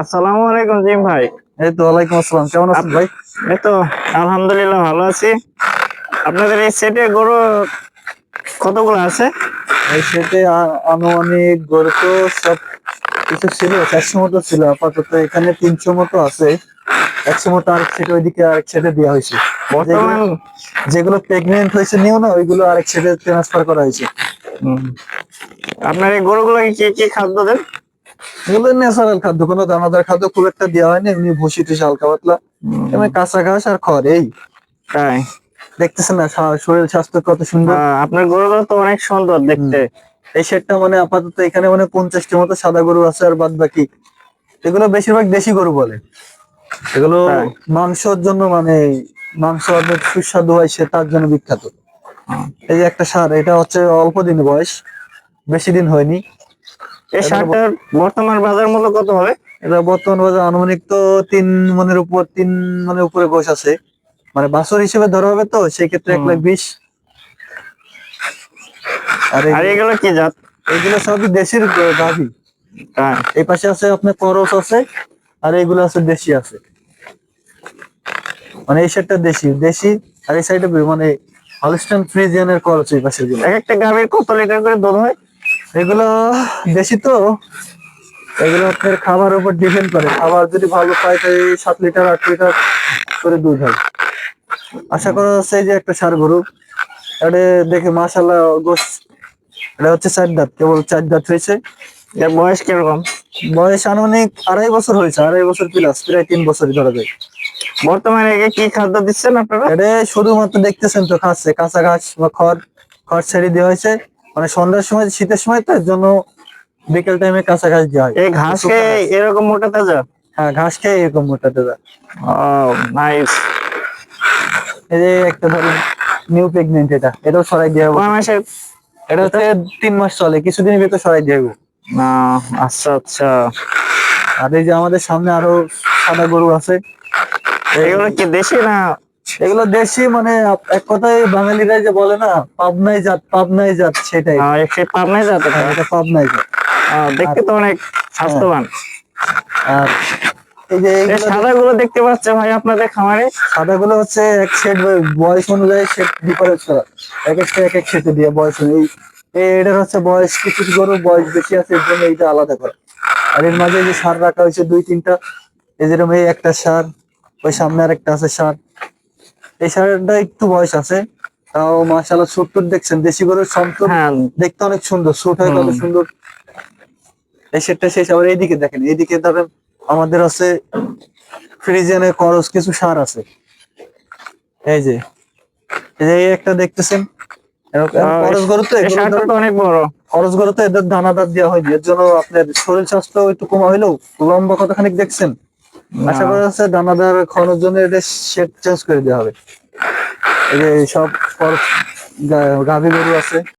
আসসালামু আলাইকুম জিম ভাই। এই তো ওয়ালাইকুম আসসালাম। কেমন আছেন ভাই? এই তো আলহামদুলিল্লাহ ভালো আছি। আপনাদের এই সেটে গরু কতগুলো আছে? এই সেটে আনুমানিক গরু তো সব কিছু ছিল চারশো মতো ছিল। আপাতত এখানে তিনশো মতো আছে। একশো মতো আরেক সেটে ওইদিকে আরেক সেটে দেওয়া হয়েছে। বর্তমান যেগুলো প্রেগনেন্ট হয়েছে নিও না ওইগুলো আরেক সেটে ট্রান্সফার করা হয়েছে। আপনার এই গরুগুলোকে কি কি খাদ্য দেন? এগুলো ন্যাচারাল খাদ্য কোনো দানাদার খাদ্য খুব একটা দেওয়া হয়নি এমনি ভুসি টুসি হালকা পাতলা। এমনি কাঁচা ঘাস আর খড় এই। তাই। দেখতেছেন না শরীর স্বাস্থ্য কত সুন্দর। আপনার গরুগুলো তো অনেক সুন্দর দেখতে। এই শেডটা মানে আপাতত এখানে মানে পঞ্চাশটি মতো সাদা গরু আছে আর বাদ বাকি এগুলো বেশিরভাগ দেশি গরু বলে। এগুলো হ্যাঁ। মাংসের জন্য মানে মাংস সুস্বাদু হয় সে তার জন্য বিখ্যাত। এই যে একটা সার এটা হচ্ছে অল্প দিন বয়স বেশি দিন হয়নি। এই শার্টটার বর্তমান বাজার মূল্য কত হবে? এটা বর্তমান বাজার আনুমানিক তো তিন মনের উপর তিন মনের উপরে বয়স আছে। মানে বাছর হিসেবে ধরা হবে তো সেই ক্ষেত্রে এক লাখ বিশ। আর এগুলো কি জাত? এগুলো সবই দেশির গাভী। তাই এই পাশে আছে আপনার করস আছে আর এইগুলো আছে দেশি আছে। মানে এই সাইডটা দেশি দেশি আর এই সাইডে মানে হলস্টাইন ফ্রিজিয়ানের করস এই পাশেরগুলো। এক একটা গাভীর কত লিটার করে দুধ হয়? এগুলো বেশি তো এগুলো আপনার খাবার উপর ডিপেন্ড করে। খাবার যদি ভালো পায় তাই সাত লিটার আট লিটার করে দুধ হয়। আশা করা যাচ্ছে যে একটা সার গরু এটা দেখে মাশাল্লাহ গোস এটা হচ্ছে চার দাঁত কেবল চার দাঁত হয়েছে। এর বয়স কীরকম? বয়স আনুমানিক আড়াই বছর হয়েছে আড়াই বছর প্লাস প্রায় তিন বছরই ধরা যায়। বর্তমানে একে কি খাদ্য দিচ্ছেন আপনারা? এটা শুধুমাত্র দেখতেছেন তো খাচ্ছে কাঁচা ঘাস বা খড় খড় ছেড়ে দেওয়া হয়েছে। মানে সন্ধ্যার সময় শীতের সময় তার জন্য বিকেল টাইমে কাছাকাছি হয়। এই ঘাস খেয়ে এরকম মোটা তাজা? হ্যাঁ ঘাস খেয়ে এরকম মোটা ও নাইস এই যে একটা ধরুন নিউ প্রেগনেন্ট এটা। এটাও সরাই দেওয়া হবে মাসের এটা হচ্ছে তিন মাস চলে কিছুদিনের ভিতর সরাই দেওয়া হবে না আচ্ছা আচ্ছা। আর এই যে আমাদের সামনে আরও সাদা গরু আছে। এগুলো কি দেশি না এগুলো দেশি মানে এক কথায় বাঙালিরা যে বলে না পাবনাই জাত পাবনাই জাত সেটাই। আহ, সে পাবনায় যাতে হ্যাঁ, এটা পাবনাই জাত দেখতে তো অনেক স্বাস্থ্যবান। আর এই যে এই সাদা গুলো দেখতে পাচ্ছে ভাই আপনাদের খামারে? সাদাগুলো হচ্ছে এক সেট বয়স অনুযায়ী সেট ডিফারেন্স করা। এক একটা এক এক সেটে দিয়ে বয়স এই এটার হচ্ছে বয়স কিছু কিছু গরুর বয়স বেশি আছে এর জন্য এইটা আলাদা করা। আর এর মাঝে যে সার রাখা হয়েছে দুই তিনটা। এই যেরকম এই একটা সার ওই সামনে আর একটা আছে সার। এই সারটা একটু বয়স আছে তাও মাশাআল্লাহ সত্তর দেখছেন। দেশি গরুর সন্তর হ্যাঁ। দেখতে অনেক সুন্দর সুট হয় কত সুন্দর। এই সেটটা শেষ আবার এইদিকে দেখেন এইদিকে ধরেন আমাদের আছে ফ্রিজেনে করস কিছু সার আছে। এই যে এই একটা দেখতেছেন এরকম- খরচ গরু তো অনেক বড়। খরচ গরু তো এদের দানাদার দেওয়া হয়নি এর জন্য আপনার শরীর স্বাস্থ্য একটু কমা হইলেও লম্বা কতখানি দেখছেন? আশা করা যাচ্ছে দানাদার খাওয়ানোর জন্য এটা শেড চেঞ্জ করে দেওয়া হবে। এই যে সব গাভী গরু আছে।